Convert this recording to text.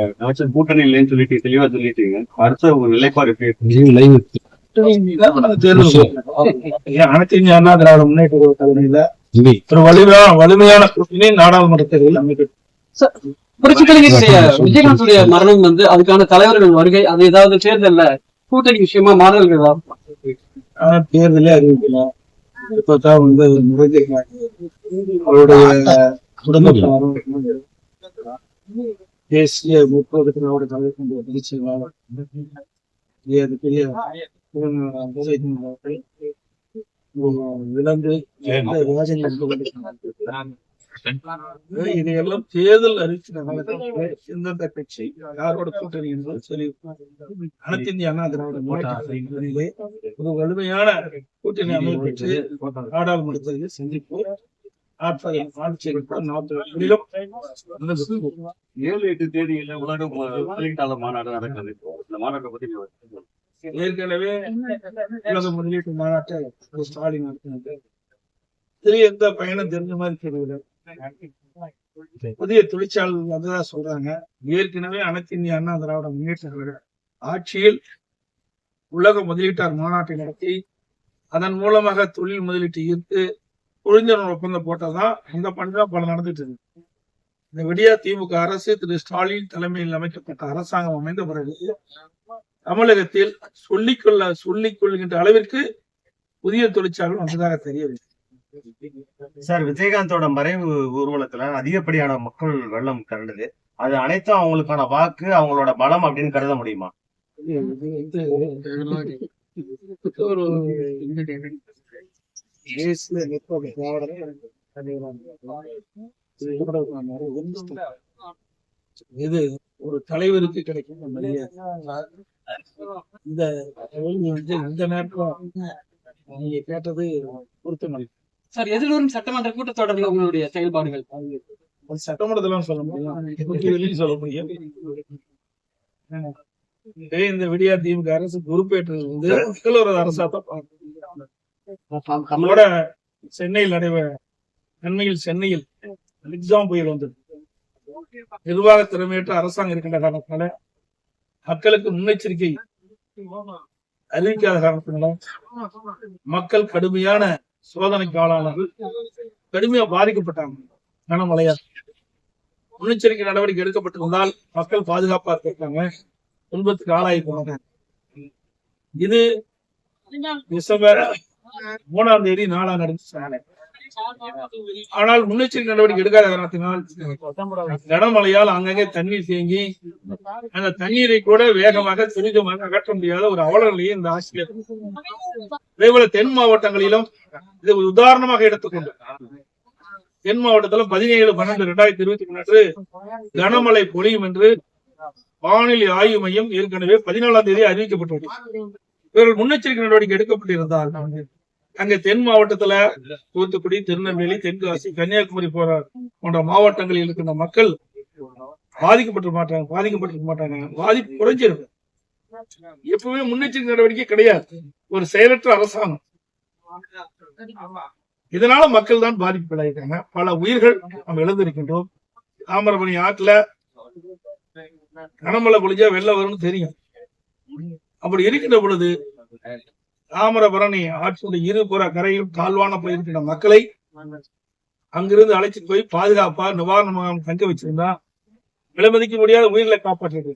ஏதாச்சும் கூட்டணி இல்லைன்னு சொல்லிட்டு தெளிவா சொல்லிட்டீங்க. ஒரு நிலைப்பாடு? அனைத்து இந்திய அண்ணா திராவிட முன்னேற்ற தலைமையில ஒரு வலிமையான வலிமையான கூட்டணி நாடாளுமன்ற தேர்தலில் புரட்சி விஜயகாந்துடைய மரணம் வந்து அதுக்கான தலைவர்கள் வருகை அது ஏதாவது தேர்தல்ல? கூட்டணி விஷயமா மாறல்கள் ஏதாவது ஆனா தேர்தலே அறிவிக்கலாம் இப்பதான் வந்து. அவருடைய குடும்பத்தாரும் தேசிய முற்போக்கு திராவிட கழகத்தினுடைய பொதுச் செயலாளர் பெரிய ராஜன் என்று கொண்டிருக்கிறார். இதையெல்லாம் தேர்தல் அறிவித்த காலத்தில் எந்தெந்த கட்சி யாரோட கூட்டணி என்பது சொல்லி அனைத்து இந்திய அண்ணா திராவிட முன்னேற்ற கழகத்திலே ஒரு வலிமையான கூட்டணி அமைப்பு நாடாளுமன்றத்தில் சந்திப்பு ஆட்சியில் ஆட்சியில் நாட்டிலும் ஏழு எட்டு தேதியில உலக முதலீட்டாளர் மாநாடு நடக்குது. இந்த மாநாட்டை பத்தி. ஏற்கனவே உலக முதலீட்டு மாநாட்டை ஸ்டாலின் நடத்தினது இது எந்த பயணம் தெரிஞ்ச மாதிரி தெரியல. புதிய தொழிற்சாலைகள் வந்ததா சொல்றாங்க. ஏற்கனவே அனைத்து இந்திய அண்ணா திராவிட முன்னேற்ற கழக ஆட்சியில் உலக முதலீட்டாளர் மாநாட்டை நடத்தி அதன் மூலமாக தொழில் முதலீட்டு ஈர்த்து புரிந்துணர்வு ஒப்பந்தம் போட்டதான் அந்த பணி தான் பல நடந்துட்டு இருக்கு. இந்த விடியா திமுக அரசு திரு ஸ்டாலின் தலைமையில் அமைக்கப்பட்ட அரசாங்கம் அமைந்த பிறகு தமிழகத்தில் சொல்லிக்கொள்ள சொல்லிக் கொள்கின்ற அளவிற்கு புதிய தொழிற்சாலை வந்ததாக தெரியவில்லை. சார் விஜயகாந்தோட மறைவு ஊர்வலத்துல அதிகப்படியான மக்கள் வெள்ளம் கரண்டுது. அது அனைத்தும் அவங்களுக்கான வாக்கு அவங்களோட பலம் அப்படின்னு கருத முடியுமா? இது? ஒரு நேரம் தலைவருக்கு கிடைக்கும் இந்த வந்து இந்த நேரத்துல நீங்க கேட்டது பொருத்தமல்ல. சார் எதிர்வரும் சட்டமன்ற கூட்டத்தொடரில் உங்களுடைய செயல்பாடுகள்? அது சட்டமன்றத்திலாம் சொல்ல முடியும். சொல்ல முடியும்? இந்த விடியா திமுக அரசு பொறுப்பேற்றது வந்து அரசா தான் பார்க்கணும். நம்மளோட சென்னையில் நடைபெற நன்மையில் சென்னையில் எக்ஸாம் புயல் வந்தது. நிர்வாக திறமையற்ற அரசாங்கம் இருக்கின்ற காரணத்தினால மக்களுக்கு முன்னெச்சரிக்கை அறிவிக்காத காரணத்தினால மக்கள் கடுமையான சோதனைக்கு ஆளானார்கள் கடுமையா பாதிக்கப்பட்டாங்க கனமழையா முன்னெச்சரிக்கை நடவடிக்கை எடுக்கப்பட்டிருந்தால் மக்கள் பாதுகாப்பா இருக்காங்க துன்பத்துக்கு ஆளாகி போனாங்க. இது டிசம்பர் மூணாம் தேதி நாலாம் நடந்துச்சு ஆனால் முன்னெச்சரிக்கை நடவடிக்கை எடுக்காத காரணத்தினால் கனமழையால் அங்கங்கே தண்ணீர் தேங்கி அந்த தண்ணீரை கூட வேகமாக துரிதமாக அகற்ற முடியாத ஒரு அவலநிலையை இந்த ஆட்சியில் அதேபோல தென் மாவட்டங்களிலும் இது ஒரு உதாரணமாக எடுத்துக்கொண்டு. தென் மாவட்டத்துல பதினேழு பன்னெண்டு ரெண்டாயிரத்தி இருபத்தி மூணு அன்று கனமழை பொழியும் என்று வானிலை ஆய்வு மையம் ஏற்கனவே பதினாலாம் தேதி அறிவிக்கப்பட்டுள்ளது. இவர்கள் முன்னெச்சரிக்கை நடவடிக்கை எடுக்கப்பட்டிருந்தால் அங்க தென் மாவட்டத்துல தூத்துக்குடி திருநெல்வேலி தென்காசி கன்னியாகுமரி போற போன்ற மாவட்டங்களில் இருக்கின்ற மக்கள் பாதிக்கப்பட்டு மாட்டாங்க பாதிக்கப்பட்டிருக்க மாட்டாங்க. பாதிப்பு குறைஞ்சிருக்கும் எப்பவுமே முன்னெச்சரிக்கை நடவடிக்கை கிடையாது. ஒரு செயலற்ற அரசாங்கம். இதனால மக்கள் தான் பாதிப்புகளாயிருக்காங்க பல உயிர்கள் நம்ம இழந்திருக்கின்றோம். தாமிரபரணி ஆற்றுல கனமழை பொழிஞ்சா வெள்ளம் வரும்னு தெரியும். அப்படி இருக்கின்ற பொழுது தாமிரபரணி ஆற்றுடைய இருபுற கரையில் தாழ்வான போயிருக்கின்ற மக்களை அங்கிருந்து அழைச்சிட்டு போய் பாதுகாப்பா நிவாரண முகாம் தங்க வச்சிருந்தா விலைமதிக்க முடியாத உயிர்களை காப்பாற்றிருக்கு